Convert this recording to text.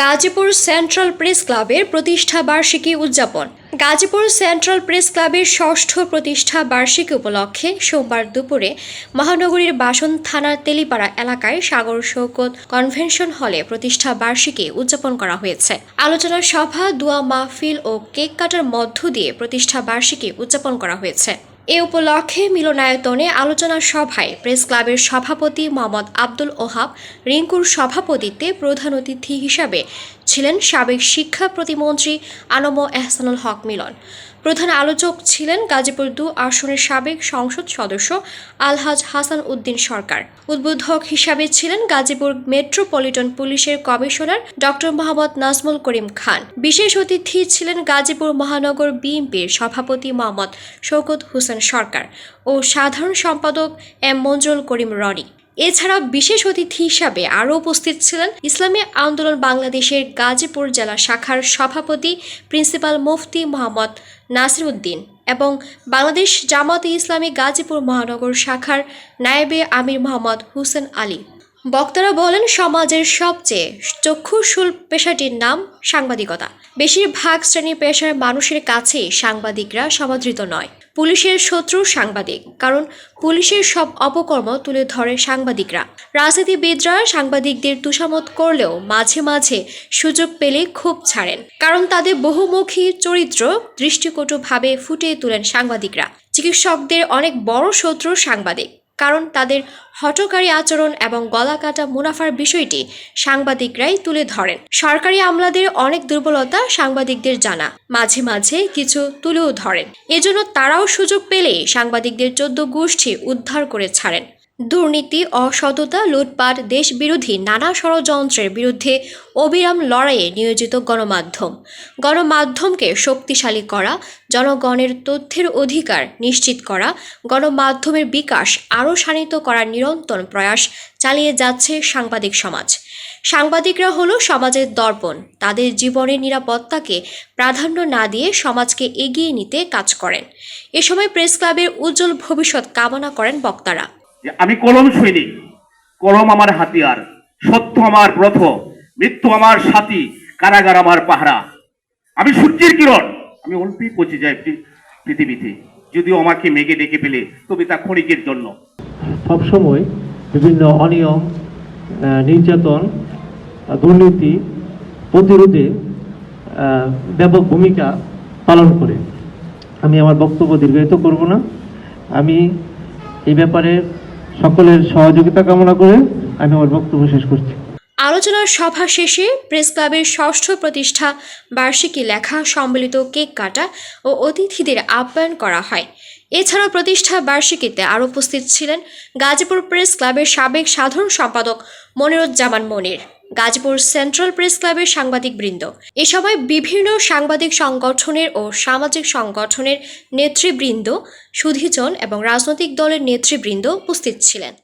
Gazipur central press ক্লাবের প্রতিষ্ঠা বার্ষিকী উদযাপন। গাজীপুর সেন্ট্রাল প্রেস ক্লাবের ষষ্ঠ প্রতিষ্ঠা বার্ষিকী উপলক্ষে সোমবার দুপুরে মহানগরীর বাসন থানার তেলিপাড়া এলাকায় সাগর শৌকত কনভেনশন হলে প্রতিষ্ঠা বার্ষিকী উদযাপন করা হয়েছে। আলোচনা সভা, দোয়া মাহফিল ও কেক কাটার মধ্য দিয়ে প্রতিষ্ঠা বার্ষিকী উদযাপন করা হয়েছে। এ উপলক্ষে মিলনায়তনে আলোচনা সভায় প্রেস ক্লাবের সভাপতি মোহাম্মদ আব্দুল ওহাব রিঙ্কুর সভাপতিত্বে প্রধান অতিথি হিসাবে ছিলেন সাবেক শিক্ষা প্রতিমন্ত্রী আনম এহসানুল হক মিলন। প্রধান আলোচক ছিলেন গাজীপুর দু আসনের সাবেক সংসদ সদস্য আলহাজ হাসান উদ্দিন সরকার। উদ্বোধক হিসাবে ছিলেন গাজীপুর মেট্রোপলিটন পুলিশের কমিশনার ডক্টর মোহাম্মদ নাজমুল করিম খান। বিশেষ অতিথি ছিলেন গাজীপুর মহানগর বিএনপির সভাপতি মোহাম্মদ শৌকত হোসেন সরকার ও সাধারণ সম্পাদক এম মঞ্জুল করিম রনি। এছাড়াও বিশেষ অতিথি হিসাবে আরও উপস্থিত ছিলেন ইসলামী আন্দোলন বাংলাদেশের গাজীপুর জেলা শাখার সভাপতি প্রিন্সিপাল মুফতি মোহাম্মদ নাসির উদ্দিন এবং বাংলাদেশ জামাতে ইসলামী গাজীপুর মহানগর শাখার নায়েবে আমির মোহাম্মদ হুসেন আলী। বক্তারা বলেন, সমাজের সবচেয়ে চক্ষুশূল পেশাটির নাম সাংবাদিকতা। বেশিরভাগ শ্রেণি পেশার মানুষের কাছেই সাংবাদিকরা সমাদৃত নয়। পুলিশের শত্রু সাংবাদিক, কারণ পুলিশের সব অপকর্ম তুলে ধরে সাংবাদিকরা। রাজনীতিবিদরা সাংবাদিকদের তুষামত করলেও মাঝে মাঝে সুযোগ পেলে খুব ছাড়েন, কারণ তাদের বহুমুখী চরিত্র দৃষ্টিকটুভাবে ফুটিয়ে তোলেন সাংবাদিকরা। চিকিৎসকদের অনেক বড় শত্রু সাংবাদিক। কারণ তাদের হটকারী আচরণ এবং গলা কাটা মুনাফার বিষয়টি সাংবাদিকরাই তুলে ধরেন। সরকারি আমলাদের অনেক দুর্বলতা সাংবাদিকদের জানা। মাঝে মাঝে কিছু তুলেও ধরেন। এজন্য তারাও সুযোগ পেলেই সাংবাদিকদের চোদ্দ গোষ্ঠী উদ্ধার করে ছাড়েন। দুর্নীতি, অসততা, লুটপাট, দেশবিরোধী নানা ষড়যন্ত্রের বিরুদ্ধে অবিরাম লড়াইয়ে নিয়োজিত গণমাধ্যম। গণমাধ্যমকে শক্তিশালী করা, জনগণের তথ্যের অধিকার নিশ্চিত করা, গণমাধ্যমের বিকাশ আরও শানিত করার নিরন্তর প্রয়াস চালিয়ে যাচ্ছে সাংবাদিক সমাজ। সাংবাদিকরা হলো সমাজের দর্পণ। তাদের জীবনের নিরাপত্তাকে প্রাধান্য না দিয়ে সমাজকে এগিয়ে নিতে কাজ করেন। এ সময় প্রেস ক্লাবের উজ্জ্বল ভবিষ্যৎ কামনা করেন বক্তারা। যে আমি কলম সৈনিক কলম আমার হাতিয়ার, সত্য আমার ব্রত, মৃত্যু আমার সাথী, কারাগার আমার পাহারা। আমি সূর্যের কিরণ। আমি অল্পেই পচে যাই পৃথিবীতে। যদিও আমাকে মেঘে ডেকে পেলে তবে তা ক্ষণিকের জন্য। সবসময় বিভিন্ন অনিয়ম নির্যাতন দুর্নীতি, প্রতিরোধে ব্যাপক ভূমিকা পালন করে। আমি আমার বক্তব্য দীর্ঘায়িত করব না। আমি এই ব্যাপারে সকলের সহযোগিতা কামনা করে আমি আমার বক্তব্য শেষ করছি। আলোচনা সভা শেষে প্রেস ক্লাবের ষষ্ঠ প্রতিষ্ঠা বার্ষিকী লেখা সম্মিলিত কেক কাটা ও অতিথিদের আপ্যায়ন করা হয়। এছাড়াও প্রতিষ্ঠা বার্ষিকীতে আরও উপস্থিত ছিলেন গাজীপুর প্রেস ক্লাবের সাবেক সাধারণ সম্পাদক মনিরুজ্জামান মনির, গাজীপুর সেন্ট্রাল প্রেস ক্লাবের সাংবাদিক বৃন্দ এ সময় বিভিন্ন সাংবাদিক সংগঠনের ও সামাজিক সংগঠনের নেতৃবৃন্দ, সুধীজন এবং রাজনৈতিক দলের নেতৃবৃন্দ উপস্থিত ছিলেন।